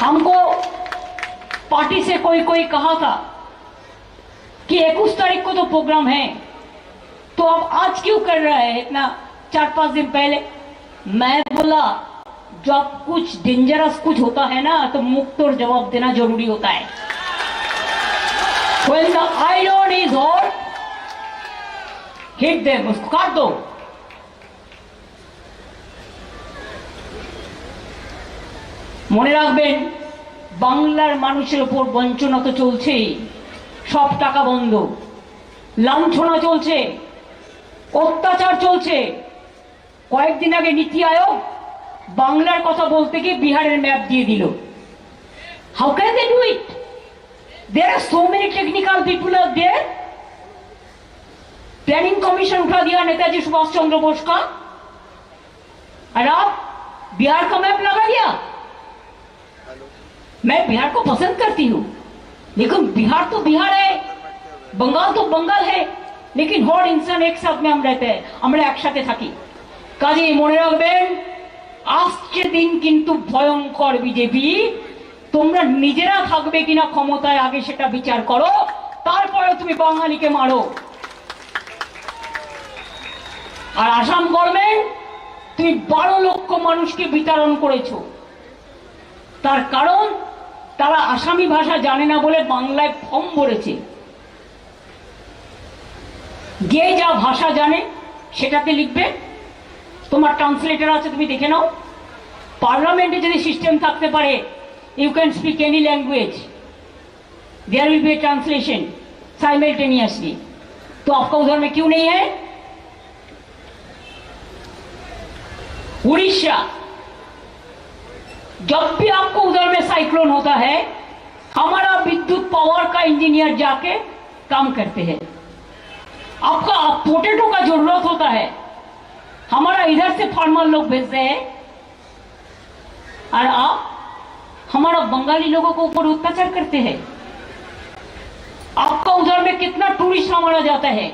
हमको पार्टी से कोई कोई कहा था कि इक्कीस तारीख को तो प्रोग्राम है तो अब आज क्यों कर रहा है इतना चार पांच दिन पहले मैं बोला जब कुछ डेंजरस कुछ होता है ना तो मुक्त और जवाब देना जरूरी होता है When the iron is hot, hit them, उसको काट दो মনে রাখবেন বাংলার মানুষের উপর বঞ্চনা তো চলছেই সব টাকা বন্ধ লাঞ্ছনা চলছে অত্যাচার চলছে কয়েকদিন আগে নীতি আয়োগ বাংলার কথা বলতে গিয়ে বিহারের ম্যাপ দিয়ে দিল how can they do it there are so many technical people are there planning commission उठा दिया नेताजी सुभाष चंद्र बोस का और आप बिहार का मैप लगा दिया मैं बिहार को पसंद करती हूँ लेकिन बिहार तो बिहार है बंगाल तो बंगाल है लेकिन हर इंसान एक साथ में हम रहते हैं আমরা একসাথে থাকি কাজে মনে রাখবেন আসছে দিন কিন্তু ভয়ঙ্কর বিজেপি তোমরা নিজেরা থাকবে কিনা ক্ষমতায় আগে সেটা বিচার করো তারপরে তুমি বাঙালিকে মারো আর আসাম গভর্নমেন্ট তুমি বারো লক্ষ মানুষকে বিতরণ করেছো তার কারণ তারা আসামি ভাষা জানে না বলে বাংলায় ফর্ম ভরেছে যে যা ভাষা জানে সেটাতে লিখবে তোমার ট্রান্সলেটার আছে তুমি দেখে নাও পার্লামেন্টে যদি সিস্টেম থাকতে পারে you can speak any language there will be a translation simultaneously तो आपका उधर में क्यों नहीं है उड़ीसा जब भी आपको उधर में साइक्लोन होता है हमारा विद्युत पावर का इंजीनियर जाके काम करते हैं आपका पोटेटो का जरूरत होता है हमारा इधर से फार्मर लोग भेजते हैं और आप हमारा बंगाली लोगों को ऊपर अत्याचार करते हैं आपका उधर में कितना टूरिस्ट हमारा जाता है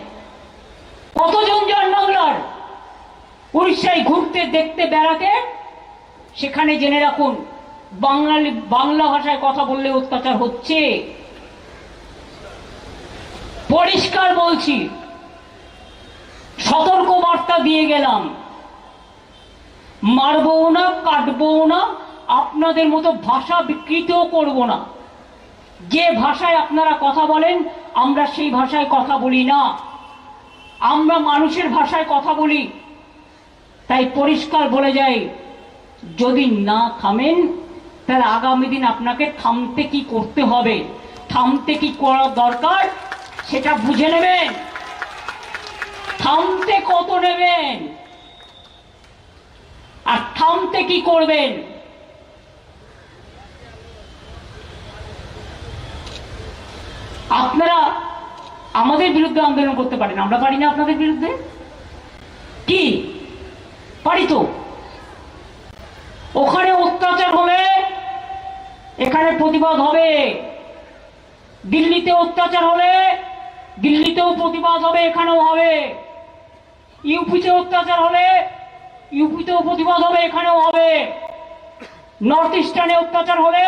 কতজন যান বাংলার উড়িষ্যায় ঘুরতে দেখতে বেড়াতে সেখানে জেনে রাখুন বাঙালি বাংলা ভাষায় কথা বললে অত্যাচার হচ্ছে। পরিষ্কার বলছি সতর্ক বার্তা দিয়ে গেলাম। মারবো না কাটবো না, আপনাদের মতো ভাষা বিকৃতও করব না। যে ভাষায় আপনারা কথা বলেন, আমরা সেই ভাষায় কথা বলি না। আমরা মানুষের ভাষায় কথা বলি। তাই পরিষ্কার বলে যাই যদি না থামেন, তাহলে আগামী দিন আপনাকে থামতে কি করতে হবে? থামতে কি করা দরকার? সেটা বুঝে নেবেন। থামতে কত নেবেন? আর থামতে কি করবেন? আপনারা আমাদের বিরুদ্ধে আন্দোলন করতে পারেন। আমরা পারি না আপনাদের বিরুদ্ধে? কি? পারি তো ওখানে অত্যাচার হলে এখানে প্রতিবাদ হবে। দিল্লিতে অত্যাচার হলে দিল্লিতেও প্রতিবাদ হবে, এখানেও হবে। ইউপিতে অত্যাচার হলে ইউপিতেও প্রতিবাদ হবে, এখানেও হবে। নর্থ ইস্টার্নে অত্যাচার হলে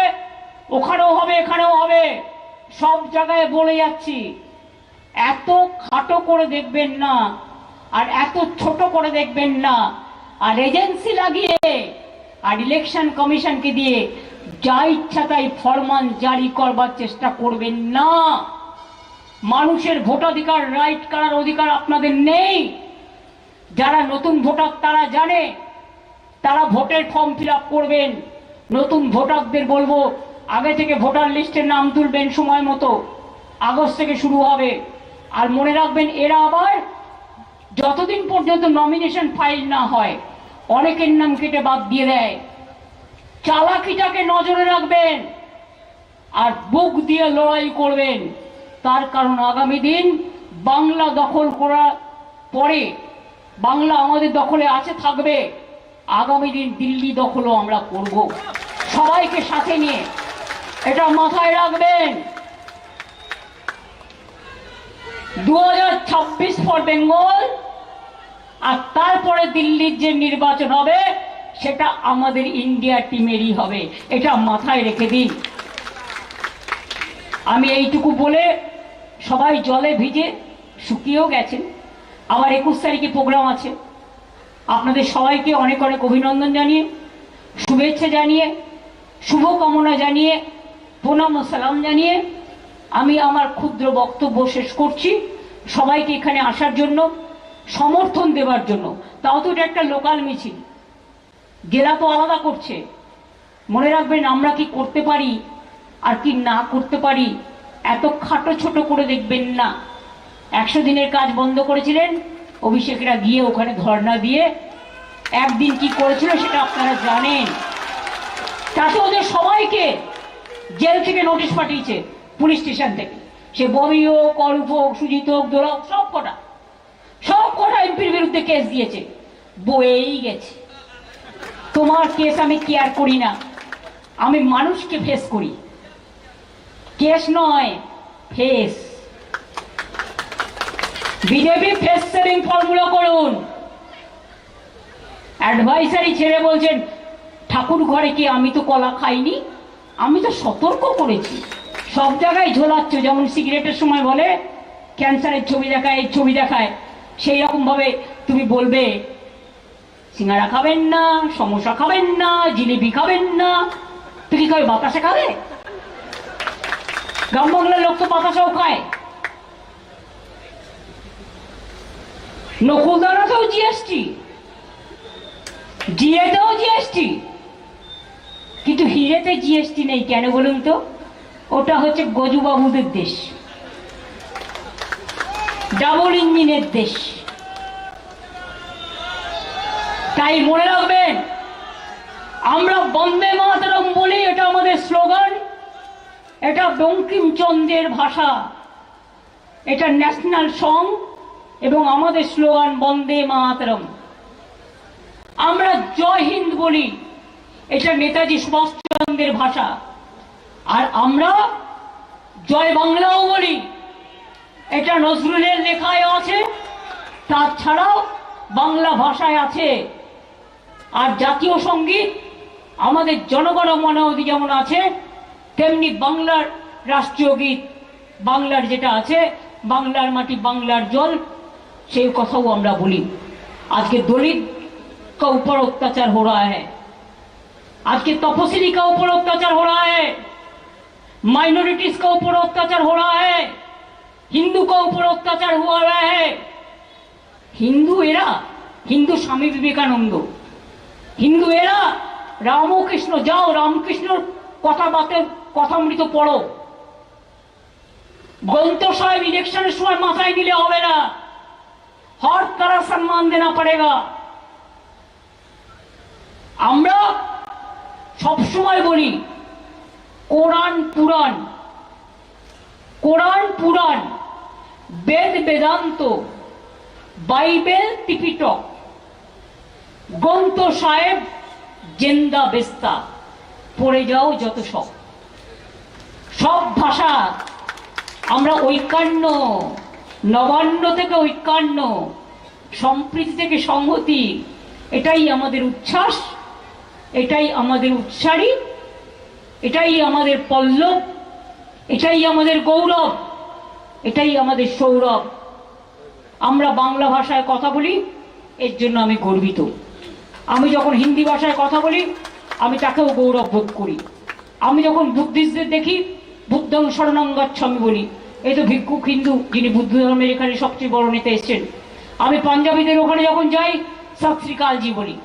ওখানেও হবে, এখানেও হবে। সব জায়গায় বলে যাচ্ছি, এত খাটো করে দেখবেন না, আর এত ছোট করে দেখবেন না। আর এজেন্সি লাগিয়ে, আর ইলেকশন কমিশনকে দিয়ে যা ইচ্ছা তাই ফরমান জারি করবার চেষ্টা করবেন না। মানুষের ভোটাধিকার রাইট করার অধিকার আপনাদের নেই। যারা নতুন ভোটার, তারা জানে। তারা ভোটের ফর্ম ফিল করবেন। নতুন ভোটারদের বলব, আগে থেকে ভোটার লিস্টের নাম তুলবেন সময় মতো। আগস্ট থেকে শুরু হবে। আর মনে রাখবেন, এরা আবার যতদিন পর্যন্ত নমিনেশন ফাইল না হয়, অনেকের নাম কেটে বাদ দিয়ে দেয়। চালাকিটাকে নজরে রাখবেন আর বুক দিয়ে লড়াই করবেন। তার কারণ আগামী দিন বাংলা দখল করার পরে বাংলা আমাদের দখলে আছে, থাকবে। আগামী দিন দিল্লি দখলও আমরা করব। সবাইকে সাথে নিয়ে এটা মাথায় রাখবেন। দু হাজার ছাব্বিশ ফর বেঙ্গল আর তারপরে দিল্লির যে নির্বাচন হবে সেটা আমাদের ইন্ডিয়া টিমেরই হবে। এটা মাথায় রেখে দিন। আমি এইটুকু বলে সবাই জলে ভিজে শুকিয়েও গেছেন। আবার একুশ তারিখে প্রোগ্রাম আছে। আপনাদের সবাইকে অনেক অনেক অভিনন্দন জানিয়ে, শুভেচ্ছা জানিয়ে, শুভকামনা জানিয়ে, প্রণাম ও সালাম জানিয়ে আমি আমার ক্ষুদ্র বক্তব্য শেষ করছি। সবাইকে এখানে আসার জন্য, সমর্থন দেওয়ার জন্য। তাও তো এটা একটা লোকাল মিছিল। জেলা তো আলাদা করছে। মনে রাখবেন, আমরা কি করতে পারি আর কি না করতে পারি, এত খাটো ছোট করে দেখবেন না। একশো দিনের কাজ বন্ধ করেছিলেন, অভিষেকরা গিয়ে ওখানে ধর্ণা দিয়ে একদিন কি করেছিল সেটা আপনারা জানেন। তাতে ওদের সবাইকে জেল থেকে নোটিশ পাঠিয়েছে, পুলিশ স্টেশন থেকে। সে ববি হোক অরূপ হোক, সুজিত হোক, দোলা হোক, সব কটা। সব কটা এমপির বিরুদ্ধে কেস দিয়েছে। বয়েই গেছে। তোমার কেস আমি কেয়ার করি না। আমি মানুষকে ফেস করি। কেস নয় face BJP face saving formula করুন। অ্যাডভাইসারি ছেড়ে বলছেন, ঠাকুর ঘরে কি আমি তো কলা খাইনি? আমি তো সতর্ক করেছি। সব জায়গায় ঝোলাচ্ছ, যেমন সিগারেটের সময় বলে ক্যান্সারের ছবি দেখায় ছবি দেখায়। সেই রকম ভাবে তুমি বলবে সিঙ্গারা খাবেন না, সমোসা খাবেন না, জিলিপি খাবেন না। তুই কি খাবে বাতাসা খাবে? গ্রাম বাংলার লোক তো বাতাসাও খায়। নকুলদানাতেও জিএসটি জিএতেও জিএসটি কিন্তু হিরেতে জিএসটি নেই কেন বলুন তো? ওটা হচ্ছে গজুবাবুদের দেশ। ডাবল ইঞ্জিনের দেশ। তাই মনে রাখবেন, আমরা বন্দে মাতরম বলি, এটা আমাদের স্লোগান। এটা বঙ্কিমচন্দ্রের ভাষা। এটা ন্যাশনাল সং এবং আমাদের স্লোগান বন্দে মাতরম। আমরা জয় হিন্দ বলি, এটা নেতাজি সুভাষচন্দ্রের ভাষা। আর আমরা জয় বাংলাও বলি, এটা নজরুলের লেখায় আছে, তাছাড়াও বাংলা ভাষায় আছে। আর জাতীয় সঙ্গীত আমাদের জনগণ মনোদি যেমন আছে তেমনি বাংলার রাষ্ট্রীয় গীত বাংলার যেটা আছে বাংলার মাটি বাংলার জল সেই কথাও আমরা বলি আজকে দলিত का ऊपर अत्याचार हो रहा है आज के तपस्वी का ऊपर अत्याचार हो रहा है माइनॉरिटीज का ऊपर अत्याचार हो रहा है हिंदू का ऊपर अत्याचार हुआ रहा है হিন্দু এরা হিন্দু স্বামী বিবেকানন্দ হিন্দু এরা রামকৃষ্ণ যাও রামকৃষ্ণর কথা বাতে, কথামৃত পড়ো। গ্রন্থ সাহেব ইলেকশনের সময় মাথায় নিলে হবে না। হর তারা সম্মান দেনা পড়েগা আমরা সবসময় বলি, কোরআন পুরাণ কোরআন পুরাণ, বেদ বেদান্ত, বাইবেল টিপিটক গ্রন্থ সাহেব জেন্দা বেস্তা, পড়ে যাও যত সব। সব ভাষা আমরা ঐকান্য, নবান্ন থেকে ঐকান্য, সম্প্রীতি থেকে সংহতি, এটাই আমাদের উচ্ছ্বাস, এটাই আমাদের উৎসারী, এটাই আমাদের পল্লব, এটাই আমাদের গৌরব, এটাই আমাদের সৌরভ। আমরা বাংলা ভাষায় কথা বলি, এর জন্য আমি গর্বিত। আমি যখন হিন্দি ভাষায় কথা বলি, আমি তাকেও গৌরব বোধ করি। আমি যখন বুদ্ধিস্টদের দেখি, বুদ্ধং শরণং গচ্ছামি বলি। এই তো ভিক্ষুক হিন্দু, যিনি বুদ্ধ ধর্মের এখানে সবচেয়ে বড় নেতা এসছেন। আমি পাঞ্জাবিদের ওখানে যখন যাই সত শ্রীকালজি বলি।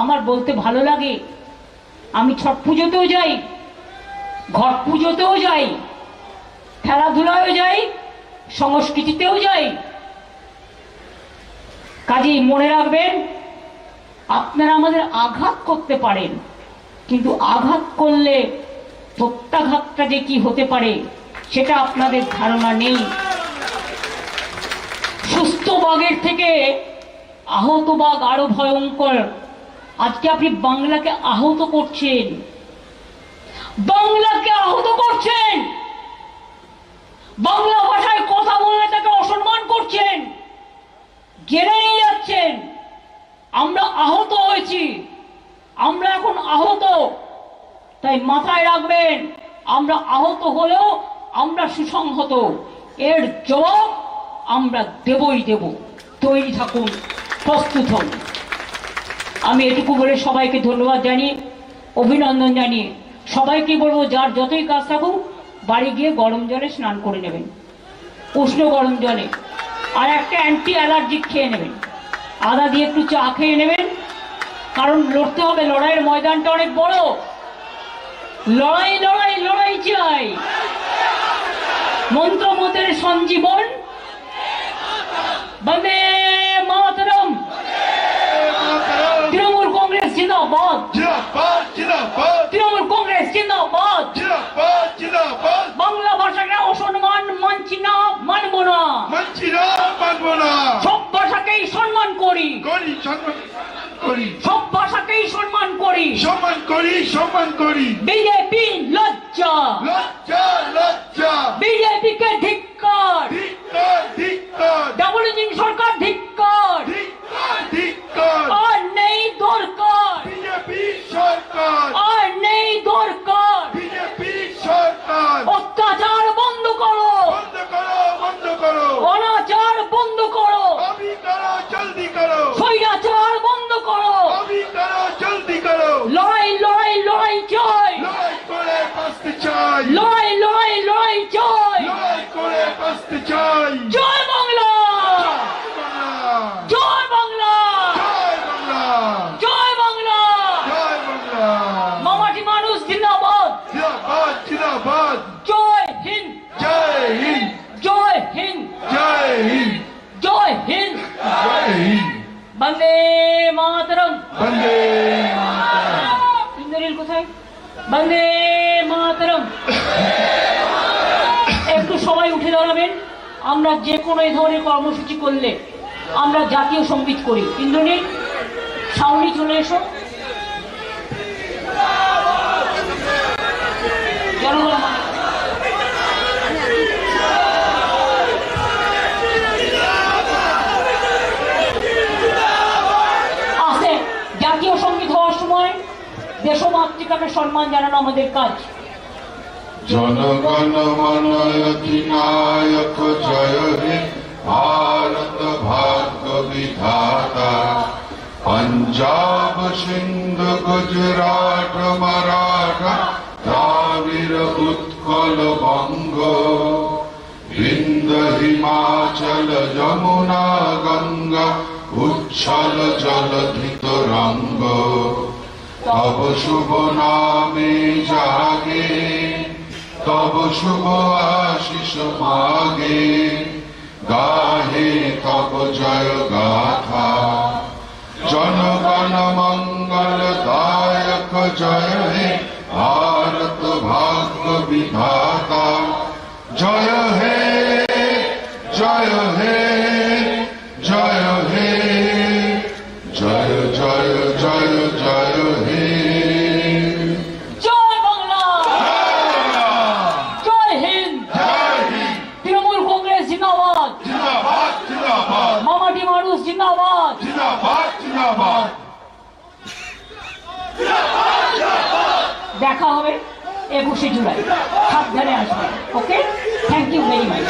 আমার বলতে ভালো লাগে। আমি ছট পুজোতেও যাই, ঘট পুজোতেও যাই, খেলাধুলায়ও যাই, সংস্কৃতিতেও যাই। কাজেই মনে রাখবেন আপনারা আমাদের আঘাত করতে পারেন। কিন্তু আঘাত করলে প্রত্যাঘাতটা যে কি হতে পারে, সেটা আপনাদের ধারণা নেই। সুস্থ বাঘের থেকে আহত বাঘ আরও ভয়ঙ্কর। আজকে আপনি বাংলাকে আহত করছেন। বাংলাকে আহত করছেন! বাংলা ভাষায় কথা বললে তাকে অসম্মান করছেন। জেনে নিয়ে যাচ্ছেন। আমরা আহত হয়েছি। আমরা এখন আহত। তাই মাথায় রাখবেন, আমরা আহত হলেও আমরা সুসংহত। এর জবাব আমরা দেবই দেব। তৈরি থাকুন, প্রস্তুত হন। আমি এটুকু বলে সবাইকে ধন্যবাদ জানিয়ে, অভিনন্দন জানিয়ে সবাইকে বলব, যার যতই কাজ থাকুক, বাড়ি গিয়ে গরম জলে স্নান করে নেবেন। উষ্ণ গরম জলে। আর একটা অ্যান্টি অ্যালার্জিক খেয়ে নেবেন। আদা দিয়ে একটু চা খেয়ে নেবেন। কারণ লড়তে হবে লড়াইয়ের ময়দানটা অনেক বড়। লড়াই লড়াই লড়াই চাই। মন্ত্রমতের সঞ্জীবন। বন্দে মাতরম। তৃণমূল কংগ্রেস জিন্দাবাদ। তৃণমূল কংগ্রেস জিন্দাবাদ। বাংলা ভাষাকে অসম্মান মানছি না মানব না মানছি না মানবো না সব ভাষাকেই সম্মান করি করি সম্মান করি। সব ভাষাকেই সম্মান করি। সম্মান করি সম্মান করি। বিজেপি লজ্জা। লজ্জা লজ্জা। বিজেপিকে ধিক্কার। ধিক্কার ধিক্কার। ডাবল ইঞ্জিন সরকার ধিক্কার ধিক্কার ধিক্কার আর নেই দরকার বিজেপি সরকার আর নেই দরকার বিজেপি সরকার অত্যাচার বন্ধ করো বন্ধ করো বন্ধ করো অনাচার বন্ধ করো অভি করো জলদি করো স্বৈরাচার বন্ধ করো অভি করো জলদি করো লড়াই লড়াই লড়াই চাই লড়াই করে বাঁচতে চাই লড়াই লড়াই লড়াই চাই লড়াই করে বাঁচতে চাই জয় বাংলা বাংলা জয় বাংলা জয় বাংলা জয় বাংলা জয় বাংলা মামাটি মানুষ জিন্দাবাদ জিন্দাবাদ জিন্দাবাদ জয় হিন্দ জয় হিন্দ জয় হিন্দ জয় হিন্দ জয় হিন্দ জয় হিন্দ বন্দে মাতরম বন্দে মাতরম ইন্দ্রিল কোথায় বন্দে মাতরম একটু সবাই উঠে দাঁড়াবেন আমরা যে কোনো এই ধরনের কর্মসূচি করলে আমরা জাতীয় সংগীত করি। ইন্দ্রনীল, সাউনি চলে এসো। আছে, জাতীয় সংগীত হওয়ার সময় দেশমাতৃকাকে সম্মান জানানো আমাদের কাজ। জনগণ মন অধিনায়ক জয় হে, ভারত ভাগ্য বিধাতা। পঞ্জাব, সিন্ধু, গুজরাট, মারাঠা, দ্রাবিড়, উৎকল, বঙ্গ। বিন্দ হিমাচল, যমুনা, গঙ্গা, উচ্ছল জলধিত রঙ্গ তব শুভ নামে জাগে। তব শুভ আশিস মাগে, গাহে তব জয় গাথা। জনগণ মঙ্গল দায়ক জয় হে, ভারত ভাগ্য বিধাতা। জয় হে জয় হে। দেখা হবে একুশে জুলাই। সাবধানে আসবে okay? Thank you very much